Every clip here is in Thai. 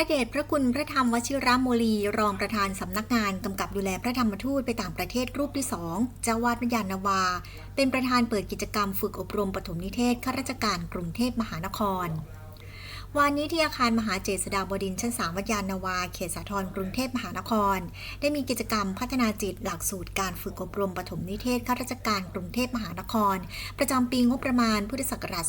ระเดชพระคุณพระธรรมวชิระโมลี รองประธานสำนักงานกำกับดูแลพระธรรมทูตไปต่างประเทศรูปที่สองเจ้าวาดวิญญาณนาวา เป็นประธานเปิดกิจกรรมฝึกอบรมปฐมนิเทศข้าราชการกรุงเทพมหานคร วันนี้ที่อาคารมหาเจษฎาบดินชั้นสามวัดยานนาวา เขตสาทรกรุงเทพมหานคร ได้มีกิจกรรมพัฒนาจิตหลักสูตรการฝึกอบรมปฐมนิเทศข้าราชการกรุงเทพมหานคร ประจำปีงบประมาณพุทธศักราช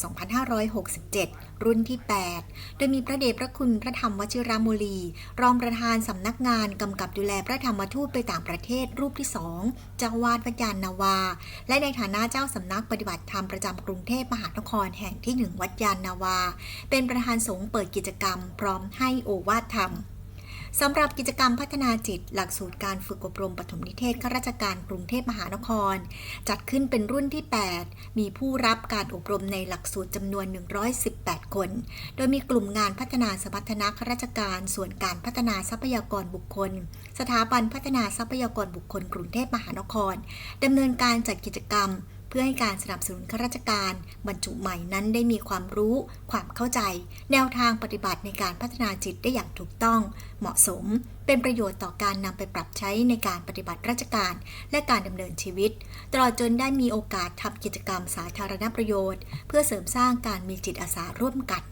2567 รุ่นที่ 8 โดยมีพระเดชพระคุณพระธรรมวชิรามลี รองประธานสำนักงานกำกับดูแลพระธรรมทูตไปต่างประเทศรูปที่สองเจ้าวาดวัดยานนาวา และในฐานะเจ้าสำนักปฏิบัติธรรมประจำกรุงเทพมหานครแห่งที่หนึ่งวัดยานนาวา เป็นประธานสงฆ์เปิดกิจกรรม พร้อมให้โอวาทธรรมสำหรับกิจกรรมพัฒนาจิต หลักสูตรการฝึกอบรมปฐมนิเทศข้าราชการกรุงเทพมหานคร จัดขึ้นเป็นรุ่นที่ 8 มีผู้รับการอบรมในหลักสูตรจำนวน 118 คน โดยมีกลุ่มงานพัฒนาสมรรถนะข้าราชการ ส่วนการพัฒนาทรัพยากรบุคคล สถาบันพัฒนาทรัพยากรบุคคลกรุงเทพมหานครดำเนินการจัดกิจกรรม เพื่อให้การสนับสนุนข้าราชการ บรรจุใหม่นั้นได้มีความรู้ ความเข้าใจ แนวทางปฏิบัติในการพัฒนาจิตได้อย่างถูกต้อง เหมาะสม เป็นประโยชน์ต่อการนำไปปรับใช้ในการปฏิบัติราชการ และการดำเนินชีวิต ตลอดจนได้มีโอกาสทำกิจกรรมสาธารณประโยชน์ เพื่อเสริมสร้างการมีจิตอาสาร่วมกัน